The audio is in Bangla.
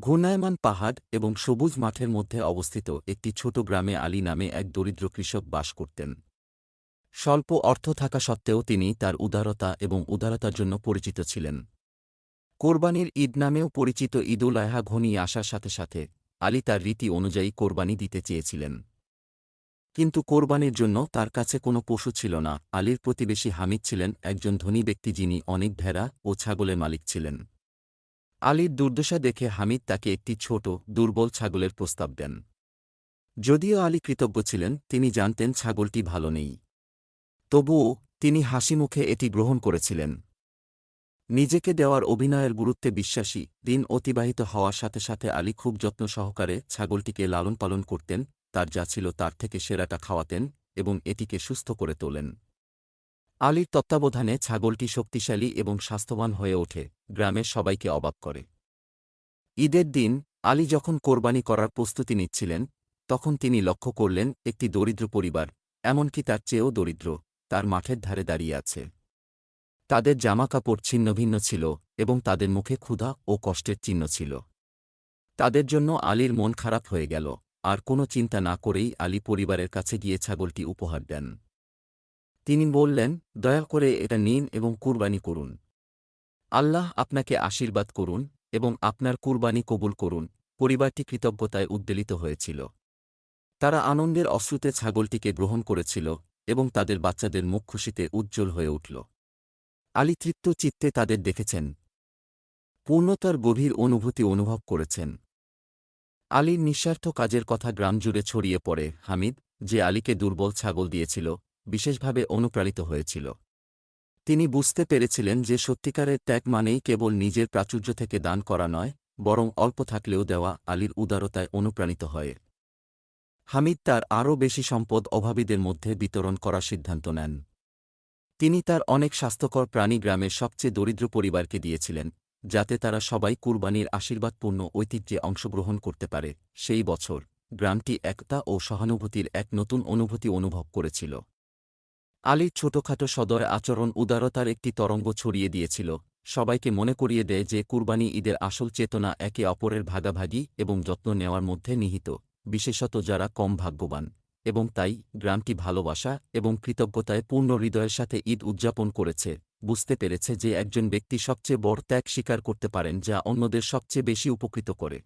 ঘূর্ণায়মান পাহাড় এবং সবুজ মাঠের মধ্যে অবস্থিত একটি ছোট গ্রামে আলী নামে এক দরিদ্র কৃষক বাস করতেন। স্বল্প অর্থ থাকা সত্ত্বেও তিনি তার উদারতা এবং উদারতার জন্য পরিচিত ছিলেন। কোরবানির ঈদ নামেও পরিচিত ঈদুল আহা ঘনিয়ে আসার সাথে সাথে আলী তার রীতি অনুযায়ী কোরবানি দিতে চেয়েছিলেন। কিন্তু কোরবানির জন্য তার কাছে কোনো পশু ছিল না। আলীর প্রতিবেশী হামিদ ছিলেন একজন ধনী ব্যক্তি যিনি অনেক ভেড়া ও ছাগলের মালিক ছিলেন। আলীর দুর্দশা দেখে হামিদ তাকে একটি ছোট, দুর্বল ছাগলের প্রস্তাব দেন। যদিও আলী কৃতজ্ঞ ছিলেন, তিনি জানতেন ছাগলটি ভালো নেই। তবুও, তিনি হাসিমুখে এটি গ্রহণ করেছিলেন। নিজেকে দেওয়ার অভিনয়ের গুরুত্বে বিশ্বাসী, দিন অতিবাহিত হওয়ার সাথে সাথে আলী খুব যত্ন সহকারে ছাগলটিকে লালন পালন করতেন, তার যা ছিল তার থেকে সেরাটা খাওয়াতেন এবং এটিকে সুস্থ করে তোলেন। আলীর তত্ত্বাবধানে ছাগলটি শক্তিশালী এবং স্বাস্থ্যবান হয়ে ওঠে, গ্রামের সবাইকে অবাক করে। ঈদের দিন, আলী যখন কোরবানি করার প্রস্তুতি নিচ্ছিলেন, তখন তিনি লক্ষ্য করলেন একটি দরিদ্র পরিবার, এমনকি তার চেয়েও দরিদ্র, তার মাঠের ধারে দাঁড়িয়ে আছে। তাদের জামাকাপড় ছিন্নভিন্ন ছিল এবং তাদের মুখে ক্ষুধা ও কষ্টের চিহ্ন ছিল। তাদের জন্য আলীর মন খারাপ হয়ে গেল, আর কোনো চিন্তা না করেই আলী পরিবারের কাছে গিয়ে ছাগলটি উপহার দেন। তিনি বললেন, দয়া করে এটা নিন এবং কুরবানি করুন। আল্লাহ আপনাকে আশীর্বাদ করুন এবং আপনার কুরবানি কবুল করুন। পরিবারটি কৃতজ্ঞতায় উদ্বেলিত হয়েছিল। তারা আনন্দের অশ্রুতে ছাগলটিকে গ্রহণ করেছিল এবং তাদের বাচ্চাদের মুখ খুশিতে উজ্জ্বল হয়ে উঠল। আলী তৃপ্ত চিত্তে তাদের দেখেছেন। পূর্ণতার গভীর অনুভূতি অনুভব করেছেন। আলীর নিঃস্বার্থ কাজের কথা গ্রাম জুড়ে ছড়িয়ে পড়ে হামিদ, যে আলীকে দুর্বল ছাগল দিয়েছিল বিশেষভাবে অনুপ্রাণিত হয়েছিল। তিনি বুঝতে পেরেছিলেন যে সত্যিকারের ত্যাগ মানেই কেবল নিজের প্রাচুর্য থেকে দান করা নয়, বরং অল্প থাকলেও দেওয়া আলীর উদারতায় অনুপ্রাণিত হয়। হামিদ তার আরও বেশি সম্পদ অভাবীদের মধ্যে বিতরণ করার সিদ্ধান্ত নেন। তিনি তার অনেক স্বাস্থ্যকর প্রাণী গ্রামের সবচেয়ে দরিদ্র পরিবারকে দিয়েছিলেন, যাতে তারা সবাই কুরবানির আশীর্বাদপূর্ণ ঐতিহ্যে অংশগ্রহণ করতে পারে। সেই বছর গ্রামটি একতা ও সহানুভূতির এক নতুন অনুভূতি অনুভব করেছিল। আলীর ছোটখাটো সদয় আচরণ উদারতার একটি তরঙ্গ ছড়িয়ে দিয়েছিল। সবাইকে মনে করিয়ে দেয় যে কুরবানি ঈদের আসল চেতনা একে অপরের ভাগাভাগি এবং যত্ন নেওয়ার মধ্যে নিহিত, বিশেষত যারা কম ভাগ্যবান। এবং তাই গ্রামটি ভালোবাসা এবং কৃতজ্ঞতায় পূর্ণ হৃদয়ের সাথে ঈদ উদযাপন করেছে। বুঝতে পেরেছে যে একজন ব্যক্তি সবচেয়ে বড় ত্যাগ স্বীকার করতে পারেন যা অন্যদের সবচেয়ে বেশি উপকৃত করে।